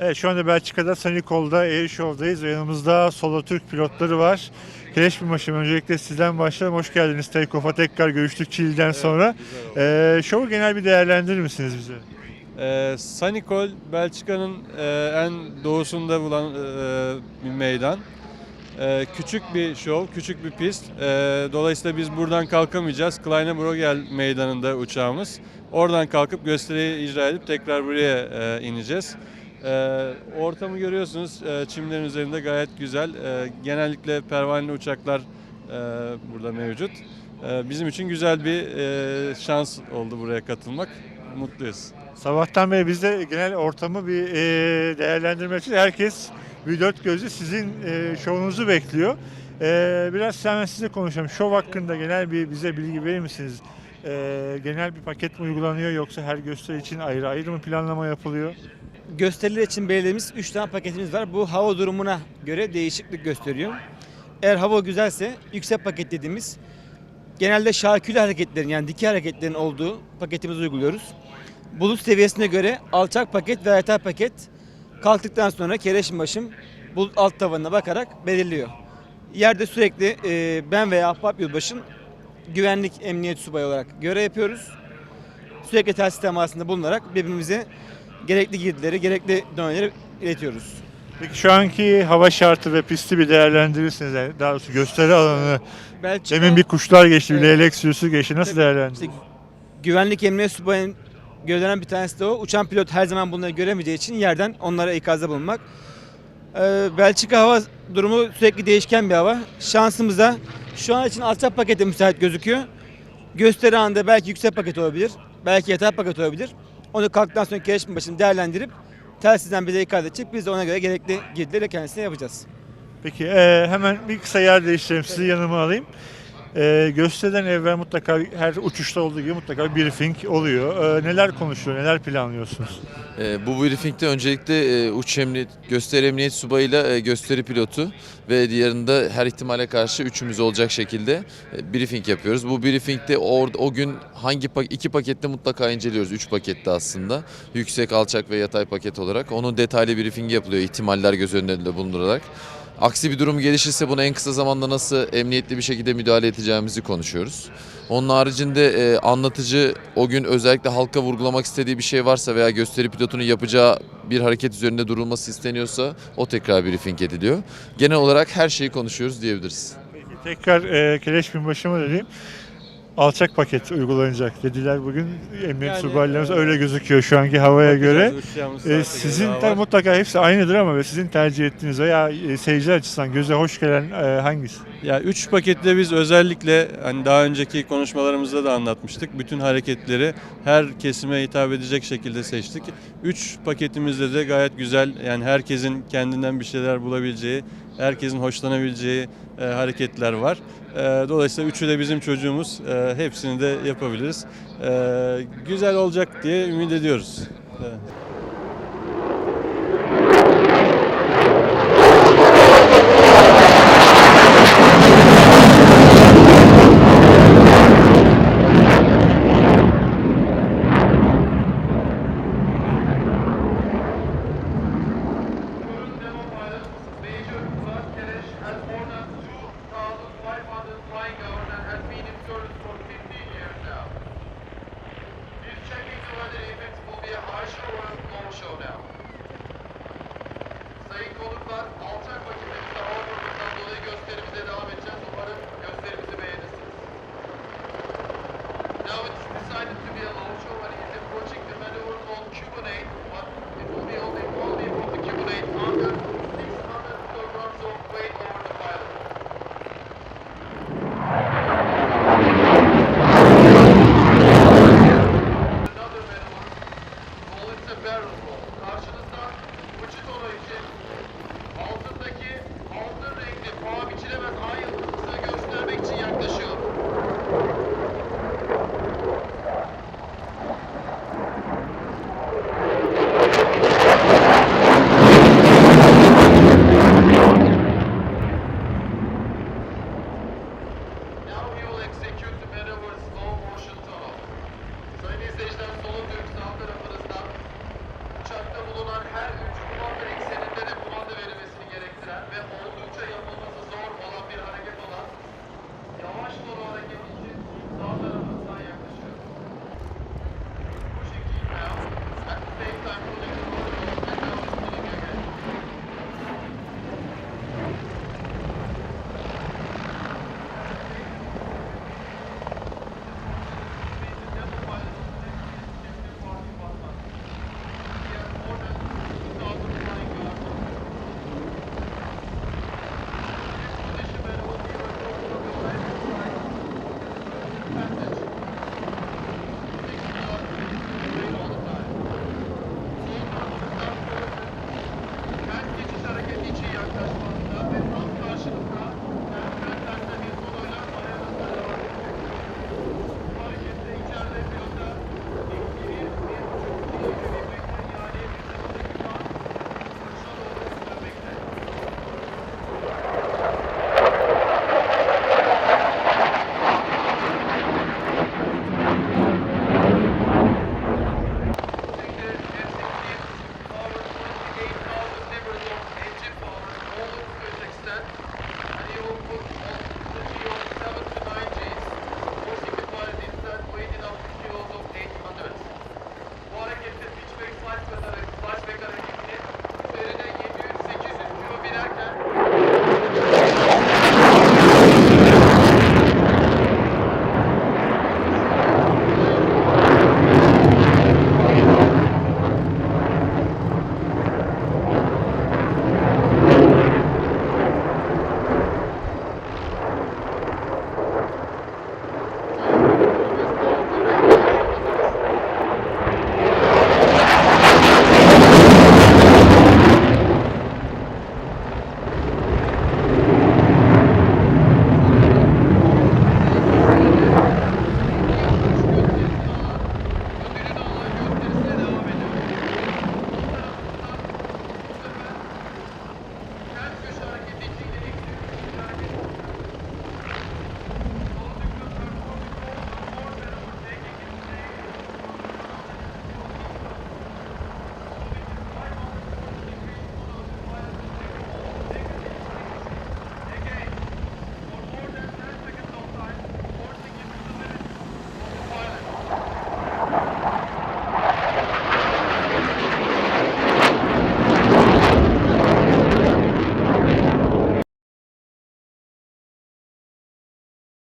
Evet şu anda Belçika'da Sanikol'da ve yanımızda solo Türk pilotları var. Keleş bir maçım. Öncelikle sizden başlayalım. Hoş geldiniz Take-Off'a. Tekrar görüştük Çil'den sonra. Ee, şovu genel bir değerlendirir misiniz bize? Ee, Sanikol Belçika'nın e, en doğusunda bulan e, bir meydan. E, küçük bir şov, küçük bir pist. E, dolayısıyla biz buradan kalkamayacağız. Kleine Brogel meydanında uçağımız. Oradan kalkıp gösteriyi icra edip tekrar buraya e, ineceğiz. E, ortamı görüyorsunuz. E, çimlerin üzerinde gayet güzel. E, genellikle pervaneli uçaklar e, burada mevcut. E, bizim için güzel bir e, şans oldu buraya katılmak. Mutluyuz. Sabahtan beri biz de genel ortamı bir e, değerlendirmek için herkes bir dört gözle sizin e, şovunuzu bekliyor. E, biraz hemen size konuşalım. Şov hakkında genel bir bize bilgi verir misiniz? E, genel bir paket mi uygulanıyor yoksa her gösteri için ayrı ayrı mı planlama yapılıyor? Gösteriler için belirlediğimiz 3 tane paketimiz var. Bu hava durumuna göre değişiklik gösteriyor. Eğer hava güzelse yüksek paket dediğimiz genelde şarküli hareketlerin yani dikey hareketlerin olduğu paketimizi uyguluyoruz. Bulut seviyesine göre alçak paket ve yatay paket kalktıktan sonra kereşim başım bulut alt tavanına bakarak belirliyor. Yerde sürekli e, ben veya Ahbap Yılbaş'ın güvenlik emniyet subayı olarak görev yapıyoruz. Sürekli telsiz temasında bulunarak birbirimize gerekli girdileri, gerekli dönemleri iletiyoruz. Peki şu anki hava şartı ve pisti bir değerlendirirsiniz. Yani daha doğrusu gösteri alanı. Belçika, Demin bir kuşlar geçti, bir leylek sürüsü geçti. Nasıl Tabii. değerlendirirsiniz? işte güvenlik emniyet subayının görevlenen bir tanesi de o. Uçan pilot her zaman bunları göremeyeceği için yerden onlara ikazda bulunmak. Ee, Belçika hava durumu sürekli değişken bir hava. Şansımıza şu an için alçak pakete müsait gözüküyor. Gösteri anında belki yüksek paket olabilir. Belki yatay paket olabilir. Onu kalktıktan sonra kereşim başını değerlendirip telsizden bize ikaz edecek. Biz de ona göre gerekli girdileri kendisine yapacağız. Peki e, hemen bir kısa yer değiştirelim. Sizi yanıma alayım. E, gösteriden evvel mutlaka her uçuşta olduğu gibi mutlaka bir briefing oluyor. E, neler konuşuyor, neler planlıyorsunuz? Ee, Bu briefingde öncelikle e, uç emniyet, gösteri emniyet subayıyla e, gösteri pilotu ve diğerinde her ihtimale karşı üçümüz olacak şekilde e, briefing yapıyoruz. Bu briefingde or, o gün hangi pak- iki pakette mutlaka inceliyoruz. Üç pakette aslında. Yüksek, alçak ve yatay paket olarak. Onun detaylı briefing yapılıyor ihtimaller göz önünde bulundurarak. Aksi bir durum gelişirse buna en kısa zamanda nasıl emniyetli bir şekilde müdahale edeceğimizi konuşuyoruz. Onun haricinde e, anlatıcı o gün özellikle halka vurgulamak istediği bir şey varsa veya gösteri pilotunun yapacağı bir hareket üzerinde durulması isteniyorsa o tekrar briefing ediliyor. Genel olarak her şeyi konuşuyoruz diyebiliriz. Peki, tekrar e, Keleş Binbaşı'ma döneyim. Alçak paket uygulanacak dediler bugün. Emniyet Yani, subaylarımız e, öyle gözüküyor şu anki havaya göre. E, sizin göre mutlaka hepsi aynıdır ama ve sizin tercih ettiğiniz veya e, seyirciler açısından göze hoş gelen e, hangisi? Ya 3 pakette biz özellikle hani daha önceki konuşmalarımızda da anlatmıştık. Bütün hareketleri her kesime hitap edecek şekilde seçtik. 3 paketimizde de gayet güzel yani herkesin kendinden bir şeyler bulabileceği, herkesin hoşlanabileceği e, hareketler var. E, dolayısıyla üçü de bizim çocuğumuz. E, hepsini de yapabiliriz. E, güzel olacak diye ümit ediyoruz. Evet. execute maneuver slow motion tunnel. Sayın izleyiciler düğüm sağ tarafınızdan uçakta bulunan her üç kumanda ekseninde de kumanda verilmesini gerektiren ve oldukça yapı